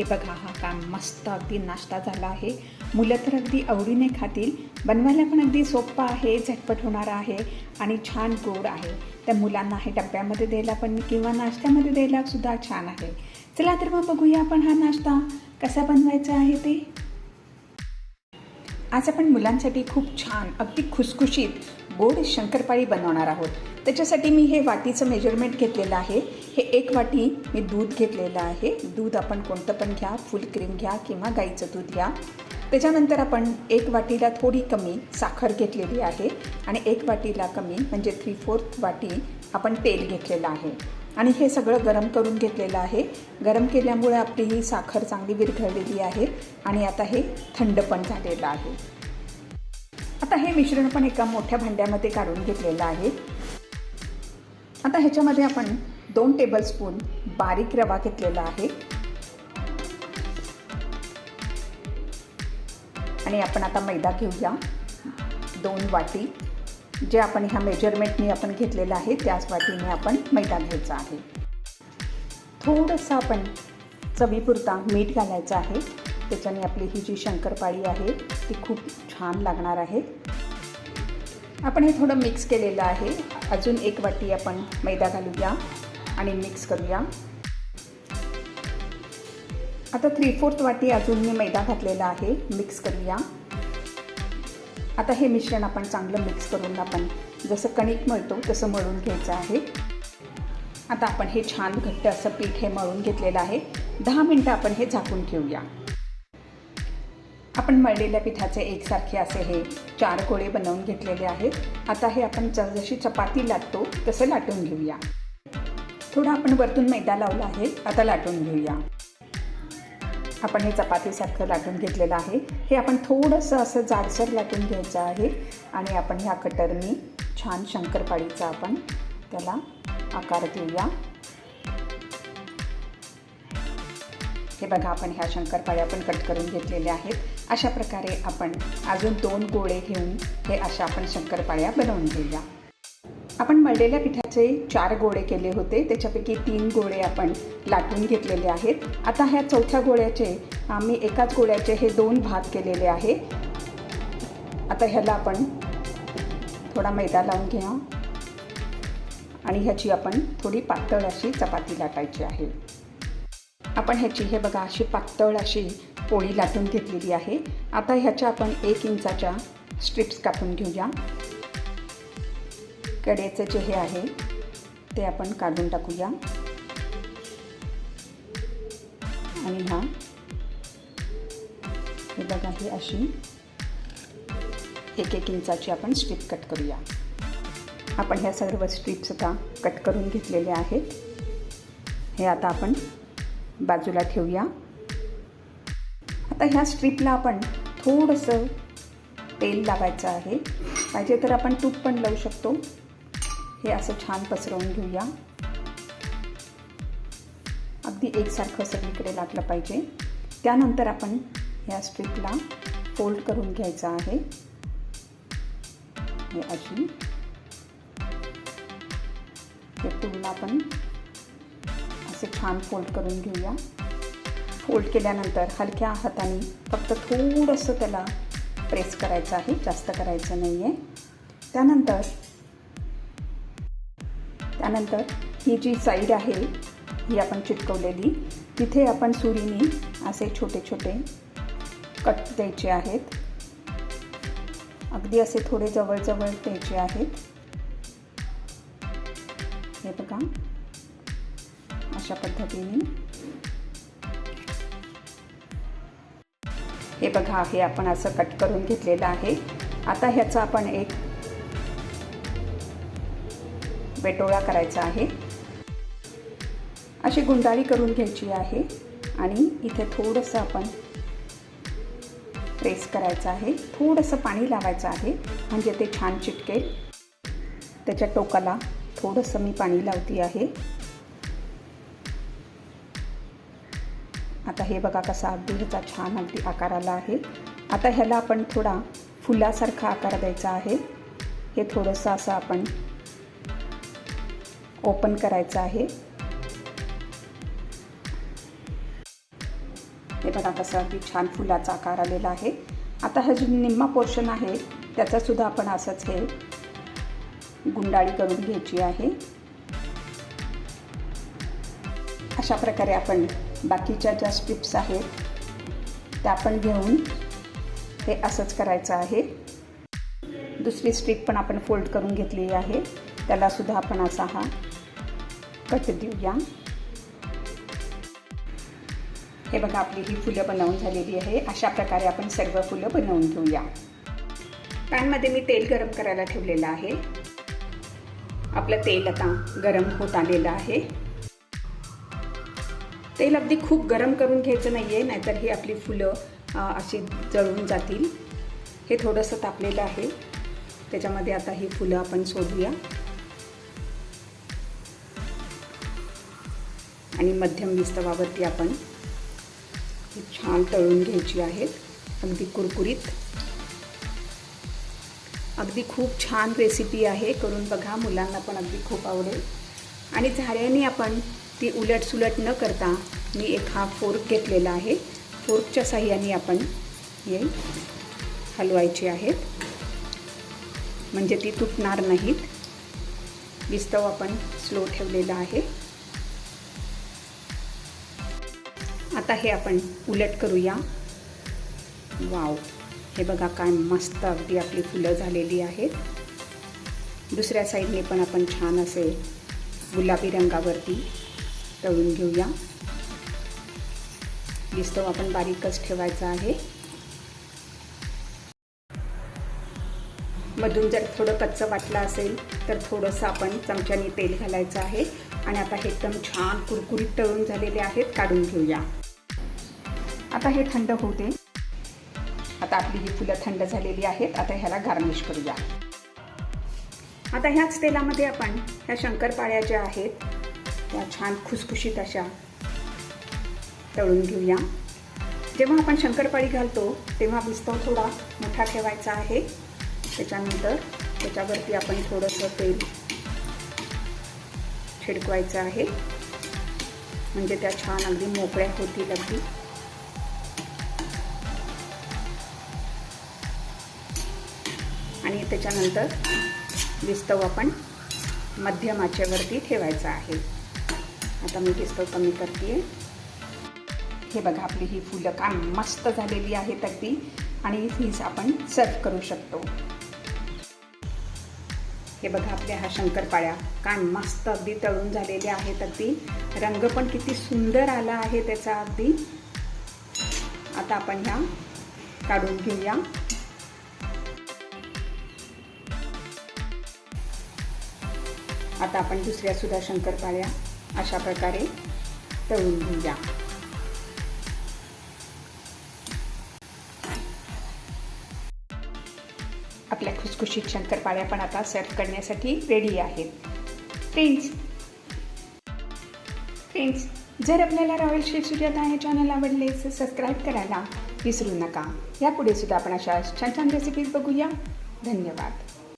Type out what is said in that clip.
हे बघा हा काम मस्त अगदी नाश्ता झाला आहे. मुलं तर अगदी आवडीने खातील. बनवायला पण अगदी सोपं आहे झटपट होणारा आहे आणि छान गोड आहे. त्या मुलांना हे डब्यामध्ये द्यायला पण किंवा नाश्त्यामध्ये द्यायला सुद्धा छान आहे. चला तर मग बघूया आपण हा नाश्ता कसा बनवायचा आहे ते. आज आपण मुलांसाठी खूप छान अगदी खुसखुशीत गोड शंकरपाळी बनवणार आहोत. त्याच्यासाठी मी हे वाटीचं मेजरमेंट घेतलेलं आहे. हे एक वाटी मी दूध घेतलेलं आहे. दूध आपण कोणतं पण घ्या फुल क्रीम घ्या किंवा गाईचं दूध घ्या. त्याच्यानंतर आपण एक वाटीला थोडी कमी साखर घेतलेली आहे आणि एक वाटीला कमी म्हणजे थ्री फोर्थ वाटी आपण तेल घेतलेलं आहे. आणि हे सगळं गरम करून घेतलेलं आहे. गरम केल्यामुळे आपली ही साखर चांगली विरघळलेली आहे आणि आता हे थंड पण झालेलं आहे. आता हे मिश्रण पण एका मोठ्या भांड्यामध्ये काढून घेतलेलं आहे. आता ह्याच्यामध्ये आपण दोन टेबलस्पून बारीक रवा घेतलेला आहे. आणि आपण आता मैदा घेऊया. दोन वाटी. जे आपण ह्या मेजरमेंटनी आपण घेतलेलं आहे त्याच वाटीने आपण मैदा घ्यायचा आहे. थोडंसं आपण चवीपुरता मीठ घालायचं आहे. त्याच्याने आपली ही जी शंकरपाळी आहे ती खूप छान लागणार आहे. आपण हे थोडं मिक्स केलेलं आहे. अजून एक वाटी आपण मैदा घालूया. आणि मिक्स करूया. आता थ्री फोर्थ वाटी अजून मी मैदा घातलेला आहे मिक्स करूया. आता हे मिश्रण आपण चांगलं मिक्स करून आपण जसं कणिक मळतो तसं मळून घ्यायचं आहे. आता आपण हे छान घट्ट असं पीठ हे मळून घेतलेलं आहे. दहा मिनटं आपण हे झाकून ठेवूया. आपण मळलेल्या पिठाचे एकसारखे असे हे चार गोळे बनवून घेतलेले आहेत. आता हे आपण ज जशी चपाती लाटतो तसं लाटून घेऊया. थोडा आपण वरतून मैदा लावला आहे. आता लाटून घेऊया. आपण हे चपातीसारखं लाटून घेतलेलं आहे. हे आपण थोडंसं असं जाडसर लाटून घ्यायचं आहे. आणि आपण ह्या कटरनी छान शंकरपाळीचा आपण त्याला आकार देऊया. हे बघा आपण ह्या शंकरपाळ्या आपण कट करून घेतलेल्या आहेत. अशा प्रकारे आपण अजून दोन गोळे घेऊन हे अशा आपण शंकरपाळ्या बनवून घेऊया. आपण मळलेल्या पिठाचे चार गोळे केले होते. त्याच्यापैकी तीन गोळे आपण लाटून घेतलेले आहेत. आता ह्या चौथ्या गोळ्याचे आम्ही एकाच गोळ्याचे हे दोन भाग केलेले आहे. आता ह्याला आपण थोडा मैदा लावून घ्या आणि ह्याची आपण थोडी पातळ अशी चपाती लाटायची आहे. आपण ह्याची हे बघा अशी पातळ अशी पोळी लाटून घेतलेली आहे. आता ह्याच्या आपण एक इंचाच्या स्ट्रिप्स कापून घेऊया. कडेचं जे हे आहे ते आपण काढून टाकूया. आणि हा हे बघा ही अशी एक एक इंचाची आपण स्ट्रीप कट करूया. आपण ह्या सर्व स्ट्रीप्स आता कट करून घेतलेल्या आहेत. हे आता आपण बाजूला ठेवूया. आता ह्या स्ट्रीपला आपण थोडंसं तेल लावायचं आहे. पाहिजे तर आपण तूप पण लावू शकतो. हे असं छान पसरवून घेऊया. अगदी एकसारखं सगळीकडे लागलं पाहिजे. त्यानंतर आपण ह्या स्ट्रीपला फोल्ड करून घ्यायचं आहे. हे अशी. हे पूर्ण आपण असे छान फोल्ड करून घेऊया. फोल्ड केल्यानंतर हलक्या हाताने फक्त थोडंसं त्याला प्रेस करायचं आहे. जास्त करायचं नाही आहे त्यानंतर त्यानंतर ही जी साईड आहे ही आपण चिटकवलेली तिथे आपण सुरीने असे छोटे छोटे कट द्यायचे आहेत. अगदी असे थोडे जवळजवळ द्यायचे आहेत. हे बघा. अशा पद्धतीने. हे बघा हे आपण असं कट करून घेतलेलं आहे. आता ह्याचा आपण एक वेटोळा करायचा आहे. अशी गुंडाळी करून घ्यायची आहे आणि इथे थोडंसं आपण प्रेस करायचं आहे. थोडंसं पाणी लावायचं आहे म्हणजे ते छान चिटकेल. त्याच्या टोकाला थोडंसं मी पाणी लावती आहे. आता हे बघा कसा अगदी ह्याचा छान अगदी आकार आला आहे. आता ह्याला आपण थोडा फुलासारखा आकार द्यायचा आहे. हे थोडंसं असं आपण ओपन करायचं आहे. हे बघा कसं अगदी छान फुलाचा आकार आलेला आहे. आता हा जो निम्मा पोर्शन आहे त्याचासुद्धा आपण असंच हे गुंडाळी करून घ्यायची आहे. अशा प्रकारे आपण बाकीच्या ज्या स्ट्रिप्स आहेत त्या आपण घेऊन हे असंच करायचं आहे. दुसरी स्ट्रिप पण आपण फोल्ड करून घेतलेली आहे. त्यालासुद्धा आपण असा हा कट देऊया हे बघा आपली ही फुलं बनवून झालेली आहे. अशा प्रकारे आपण सर्व फुलं बनवून घेऊया. पॅनमध्ये मी तेल गरम करायला ठेवलेलं आहे. आपलं तेल आता गरम होत आलेलं आहे. तेल अगदी खूप गरम करून घ्यायचं नाही आहे नाहीतर ही आपली फुलं अशी जळून जातील. हे थोडंसं तापलेलं आहे. त्याच्यामध्ये आता ही फुलं आपण सोडूया. आणि मध्यम विस्तवावरती आपण ही छान तळून घ्यायची आहेत. अगदी कुरकुरीत. अगदी खूप छान रेसिपी आहे. करून बघा मुलांना पण अगदी खूप आवडेल. आणि झाऱ्याने आपण ती उलट सुलट न करता मी एक हा फोर्क घेतलेला आहे. फोर्कच्या साह्याने आपण हे हलवायचे आहेत. म्हणजे ती तुटणार नाहीत. विस्तव आपण स्लो ठेवलेला आहे. आता हे आपण उलट करूया. वाव हे बघा काय मस्त अगदी आपली फुलं झालेली आहेत. दुसऱ्या साईडने पण आपण छान असे गुलाबी रंगावरती तळून घेऊया. दिसतो आपण बारीकच ठेवायचा आहे. मधून जर थोडं कच्चं वाटलं असेल तर थोडंसं आपण चमच्याने तेल घालायचं आहे. आणि आता हे एकदम छान कुरकुरीत तळून झालेले आहेत काढून घेऊया. आता हे थंड होऊ दे आता आपली ही फुलं थंड झालेली आहेत. आता ह्याला गार्निश करूया. आता ह्याच तेलामध्ये आपण ह्या शंकरपाळ्या ज्या आहेत त्या छान खुसखुशीत अशा तळून घेऊया. जेव्हा आपण शंकरपाळी घालतो तेव्हा विस्तव थोडा मोठा ठेवायचा आहे. त्याच्यानंतर त्याच्यावरती आपण थोडंसं तेल छिडकवायचं आहे. म्हणजे त्या छान अगदी मोकळ्या होतील अगदी. आणि त्याच्यानंतर विस्तव आपण मध्यम आचेवरती ठेवायचा आहे. आता मी विस्तव कमी करते हे बघा आपली ही फुलं काय मस्त झालेली आहेत अगदी. आणि हीच आपण सर्व करू शकतो. हे बघा आपल्या ह्या शंकरपाळ्या काय मस्त अगदी तळून झालेल्या आहेत अगदी. रंग पण किती सुंदर आला आहे त्याचा अगदी. आता आपण ह्या काढून घेऊया. आता आपण दुसऱ्या सुद्धा शंकरपाळ्या अशा प्रकारे तळून घेऊया. आपल्या खुसखुशीत शंकरपाळ्या पण आता सर्व करण्यासाठी रेडी आहेत. फ्रेंड्स फ्रेंड्स जर आपल्याला रॉयल श्री सुजाता हे चॅनल आवडले तर सबस्क्राईब करायला विसरू नका. यापुढे सुद्धा आपण अशा छान छान रेसिपीज बघूया. धन्यवाद.